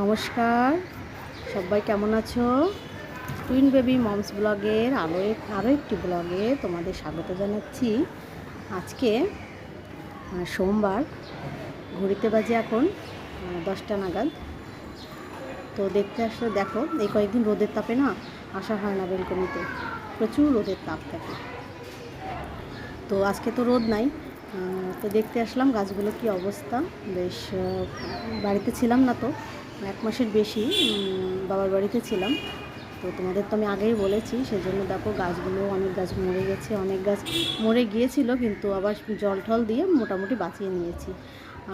নমস্কার। সবাই কেমন আছো? টুইন বেবি মমস ব্লগের আরও আরও একটি ব্লগে তোমাদের স্বাগত জানাচ্ছি। আজকে সোমবার, ঘড়িতে বাজে এখন দশটা নাগাদ। তো দেখতে আসলে দেখো, এই কয়েকদিন রোদের তাপে না আসা হয় না বেলকনিতে। প্রচুর রোদের তাপ থাকে। তো আজকে তো রোদ নাই তো দেখতে আসলাম গাছগুলো কি অবস্থা। বেশ বাড়িতে ছিলাম না তো, এক মাসের বেশি বাবার বাড়িতে ছিলাম। তো তোমাদের তো আমি আগেই বলেছি, সেজন্য দেখো গাছগুলো, অনেক গাছ মরে গেছে, অনেক গাছ মরে গিয়েছিল, কিন্তু আবার জল টল দিয়ে মোটামুটি বাঁচিয়ে নিয়েছি।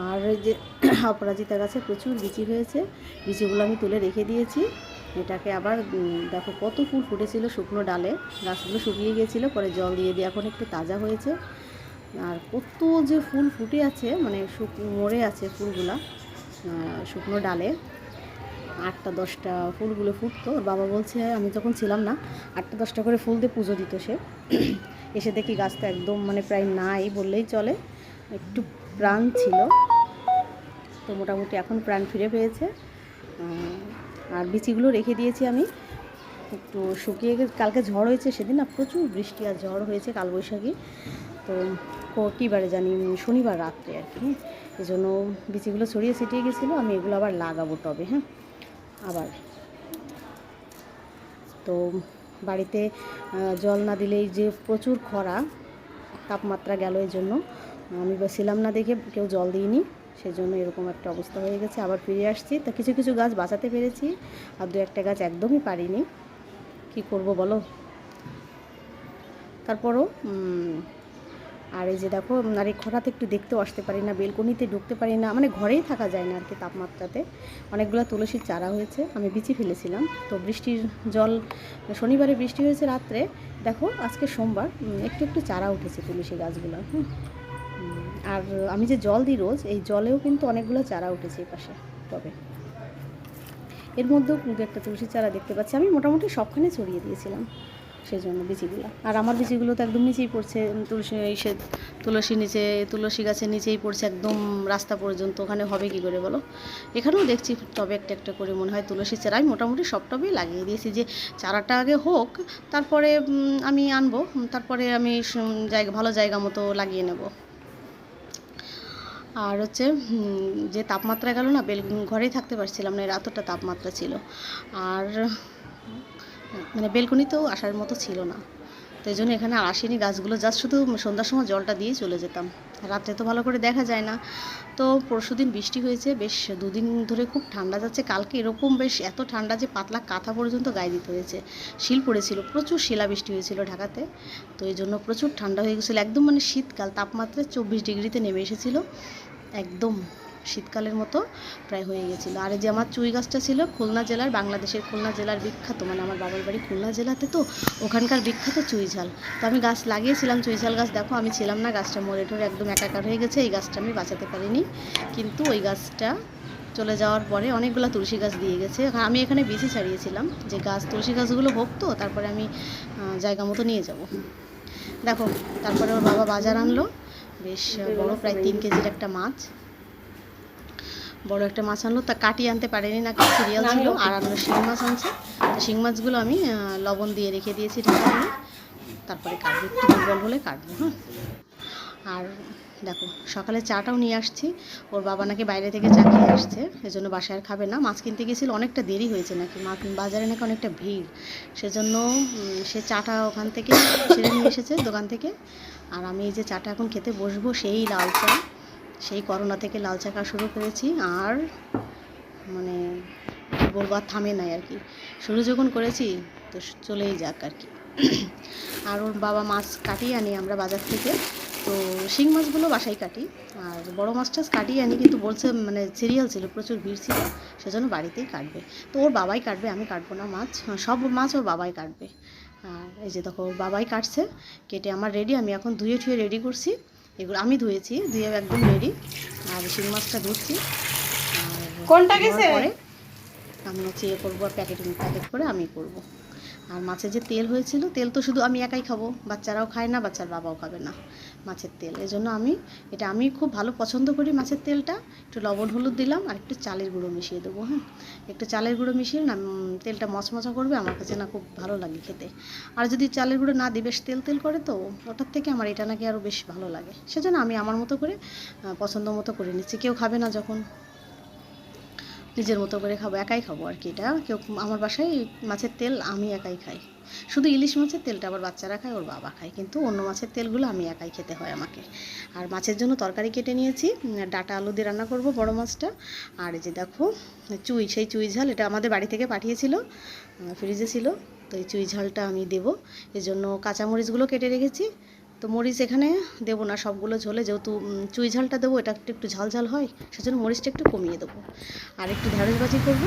আর যে অপরাজিতা গাছে প্রচুর বিচি হয়েছে বিচিগুলো আমি তুলে রেখে দিয়েছি। এটাকে আবার দেখো কত ফুল ফুটেছিল শুকনো ডালে, গাছগুলো শুকিয়ে গিয়েছিল, পরে জল দিয়ে দিয়ে এখন একটু তাজা হয়েছে। আর কত যে ফুল ফুটে আছে মানে শুক, মরে আছে ফুলগুলা শুকনো ডালে। আটটা, দশটা ফুলগুলো ফুটতো। ওর বাবা বলছে, আমি যখন ছিলাম না। আটটা, দশটা করে ফুল দিয়ে পুজো দিত সে। এসে দেখি গাছটা একদম মানে প্রায় নাই বললেই চলে। একটু প্রাণ ছিল। তো মোটামুটি এখন প্রাণ ফিরে পেয়েছে। আর বিচিগুলো রেখে দিয়েছি আমি। একটু শুকিয়ে কালকে ঝড় হয়েছে সেদিন না, প্রচুর বৃষ্টি আর ঝড় হয়েছে কালবৈশাখী। তো ক- বারে জানি শনিবার রাত্রে আর কি এই জন্য বিচিগুলো ছড়িয়ে ছিটিয়ে গেছিল, আমি এগুলো আবার লাগাবো টবে হ্যাঁ আবার। তো বাড়িতে জল না দিলেই যে প্রচুর খরা, তাপমাত্রা গেল এই জন্য আমি ছিলাম না দেখে কেউ জল দিইনি, সেজন্য এরকম একটা অবস্থা হয়ে গেছে, আবার ফিরে আসছি। তা কিছু কিছু গাছ বাঁচাতে পেরেছি, আর দু একটা গাছ একদমই পারিনি, কি করব বলো? তারপরও আর এই যে দেখো আর এই খরাতে একটু দেখতেও আসতে পারি না, বেলকনিতে ঢুকতে পারি না মানে ঘরেই থাকা যায় না আর কি তাপমাত্রাতে। অনেকগুলো তুলসীর চারা হয়েছে, আমি বিচি ফেলেছিলাম। তো বৃষ্টির জল, শনিবারে বৃষ্টি হয়েছে রাত্রে, দেখো আজকে সোমবার একটু একটু চারা উঠেছে তুলসী গাছগুলো, হুম। আর আমি যে জল দিই রোজ, এই জলেও কিন্তু অনেকগুলো চারা উঠেছে এই পাশে, তবে। এর মধ্যেও কিন্তু একটা তুলসী চারা দেখতে পাচ্ছি, আমি মোটামুটি সবখানে ছড়িয়ে দিয়েছিলাম। সেই জন্য বিচিগুলো। আর আমার বিচিগুলো তো একদম নিচেই পড়ছে তুলসী সে তুলসী নিচে, তুলসী গাছের নিচেই পড়ছে একদম রাস্তা পর্যন্ত, ওখানে হবে কি করে বলো? এখানেও দেখছি টবে একটা একটা করে মনে হয় তুলসী চারা আমি মোটামুটি সব টবেই লাগিয়ে দিয়েছি যে চারাটা আগে হোক, তারপরে আমি আনব তারপরে আমি জায়গা, ভালো জায়গা মতো লাগিয়ে নেব। আর হচ্ছে যে তাপমাত্রা গেল না, বেল, ঘরেই থাকতে পারছিলাম না, এর এতটা তাপমাত্রা ছিল। আর মানে বেলকনিতেও আসার মতো ছিল না। তো এই জন্য এখানে আসেনি। গাছগুলো জাস্ট শুধু সন্ধ্যার সময় জলটা দিয়ে চলে যেতাম। রাত্রে তো ভালো করে দেখা যায় না। তো পরশু দিন বৃষ্টি হয়েছে, বেশ দুদিন ধরে খুব ঠান্ডা যাচ্ছে। কালকে এরকম বেশ এত ঠান্ডা যে পাতলা কাঁথা পর্যন্ত গায়ে দিতে হয়েছে। শিল পড়েছিল, প্রচুর শিলা বৃষ্টি হয়েছিল ঢাকাতে। তো এই জন্য প্রচুর ঠান্ডা হয়ে গেছিল। একদম মানে শীতকাল তাপমাত্রা চব্বিশ ডিগ্রিতে নেমে এসেছিল। একদম শীতকালের মতো প্রায় হয়ে গেছিল। আর যে আমার চুই গাছটা ছিল খুলনা জেলার, বাংলাদেশের খুলনা জেলার বিখ্যাত মানে আমার বাবার বাড়ি খুলনা জেলাতে তো, ওখানকার বিখ্যাত চুই ঝাল। তো আমি গাছ লাগিয়েছিলাম, চুই ঝাল গাছ দেখো, আমি ছিলাম না, গাছটা মরে টরে একদম একাকার হয়ে গেছে, এই গাছটা আমি বাঁচাতে পারিনি। কিন্তু ওই গাছটা চলে যাওয়ার পরে অনেকগুলো তুলসী গাছ দিয়ে গেছে। আমি এখানে বেশি ছাড়িয়েছিলাম, যে গাছ, তুলসী গাছগুলো হোক তো, তারপরে আমি জায়গা মতো নিয়ে যাব। দেখো, তারপরে ওর বাবা বাজার আনলো। বেশ বড়, প্রায় তিন কেজির একটা মাছ। বড় একটা মাছ আনলো। তা কাটিয়ে আনতে পারেনি না সিরিয়াল ছিল। আর আনলো শিং মাছ আনছে। শিং মাছগুলো আমি লবণ দিয়ে রেখে দিয়েছি ঢাকা তারপরে কাটবো একটু দুর্বল হলে কাটবো হ্যাঁ আর দেখো সকালে চাটাও নিয়ে আসছি। ওর বাবা নাকি বাইরে থেকে চা খেয়ে আসছে এজন্য বাসায় আর খাবে না। মাছ কিনতে গেছিল অনেকটা দেরি হয়েছে নাকি মাছ বাজারে নাকি অনেকটা ভিড়। সেজন্য সে চাটা ওখান থেকে ছেড়ে নিয়ে এসেছে দোকান থেকে। আর আমি এই যে চাটা এখন খেতে বসবো সেই লাল চা। সেই করোনা থেকে লাল চা শুরু করেছি আর মানে বলব আর থামে নাই আর কি। শুরু যখন করেছি তো চলেই যাক আর কি। আর ওর বাবা মাছ কাটিয়ে আনি আমরা বাজার থেকে। তো শিং মাছগুলো বাসায় কাটি আর বড় মাছ টাছ কাটিয়ে আনি কিন্তু বলছে মানে সিরিয়াল ছিল, প্রচুর ভিড় ছিল, সেজন্য বাড়িতেই কাটবে। তো ওর বাবাই কাটবে, আমি কাটবো না মাছ। সব মাছ ওর বাবাই কাটবে। আর এই যে দেখো বাবাই কাটছে, কেটে আমার রেডি আমি এখন ধুয়ে ঠুয়ে রেডি করছি। এগুলো আমি ধুয়েছি ধুয়ে একদম রেডি আর শিং মাছটা ধুচ্ছি। আর কোনটা গেছে? আমি হচ্ছে ইয়ে করব প্যাকেটিং প্যাকেট করে আমি করব। আর মাছের যে তেল হয়েছিল, তেল তো শুধু আমি একাই খাব, বাচ্চারাও খায় না, বাচ্চার বাবাও খাবে না মাছের তেল। এই জন্য আমি, এটা আমি খুব ভালো পছন্দ করি মাছের তেলটা। একটু লবণ হলুদ দিলাম আর একটু চালের গুঁড়ো মিশিয়ে দেবো হ্যাঁ? একটু চালের গুঁড়ো মিশিয়ে না তেলটা মচমচা করবে, আমার কাছে না খুব ভালো লাগে খেতে। আর যদি চালের গুঁড়ো না দিই বেশ তেল তেল করে তো, ওটার থেকে আমার এটা নাকি আরও বেশ ভালো লাগে। সেজন্য আমি আমার মতো করে পছন্দ মতো করে নিচ্ছি। কেউ খাবে না যখন। নিজের মতো করে খাব, একাই খাব আর কি এটা। কেউ আমার বাসায় মাছের তেল আমি একাই খাই। শুধু ইলিশ মাছের তেলটা আবার বাচ্চারা খায়, ওর বাবা খায়। কিন্তু অন্য মাছের তেলগুলো আমি একাই খেতে হয় আমাকে। আর মাছের জন্য তরকারি কেটে নিয়েছি, ডাটা আলু দিয়ে রান্না করব বড় মাছটা। আর এই যে দেখো, চুই, সেই চুই ঝাল এটা আমাদের বাড়ি থেকে পাঠিয়েছিল ফ্রিজে ছিল। তো এই চুই ঝালটা আমি দেবো। এই জন্য কাঁচামরিচগুলো কেটে রেখেছি তো মরিচ এখানে দেবো না, সবগুলো ঝোলে যেহেতু চুই ঝালটা দেবো, এটা একটু একটু ঝাল ঝাল হয়, সেজন্য মরিচটা একটু কমিয়ে দেবো। আর একটু ঢেঁড়স বাজি করব।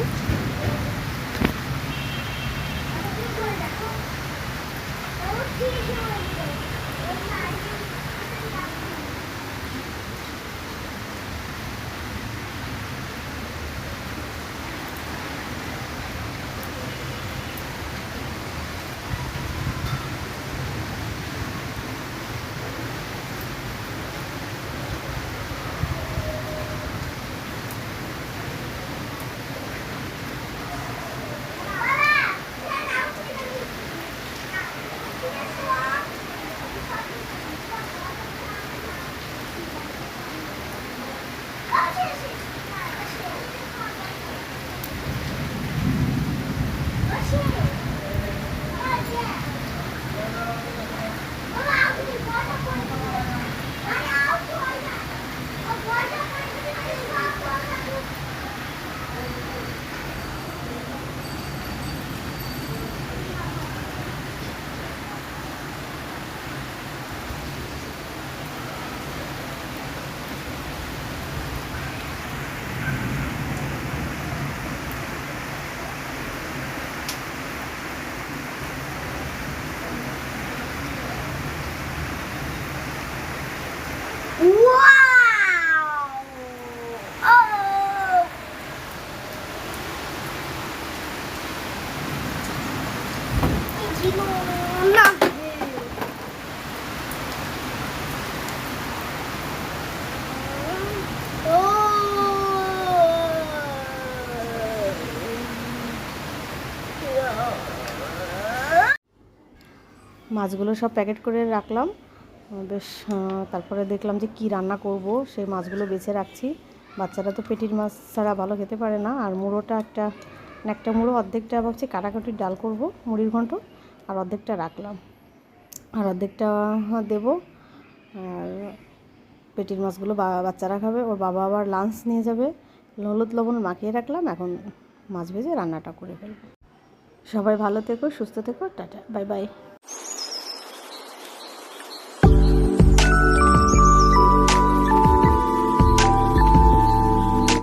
মাছগুলো সব প্যাকেট করে রাখলাম। বেশ তারপরে দেখলাম যে কি রান্না করব, সেই মাছগুলো বেছে রাখছি। বাচ্চারা তো পেটির মাছ ছাড়া ভালো খেতে পারে না। আর মুড়োটা একটা একটা মুড়ো অর্ধেকটা ভাবছি কাটাকাটির ডাল করব, মুড়ির ঘন্ট, আর অর্ধেকটা রাখলাম। আর অর্ধেকটা দেব। আর পেটির মাছগুলো বাচ্চারা খাবে, ওর বাবা আবার লাঞ্চ নিয়ে যাবে। হলুদ লবণ মাখিয়ে রাখলাম, এখন মাছ ভেজে রান্নাটা করে ফেলব। সবাই ভালো থেকো, সুস্থ থেকো, টাটা, বাই বাই।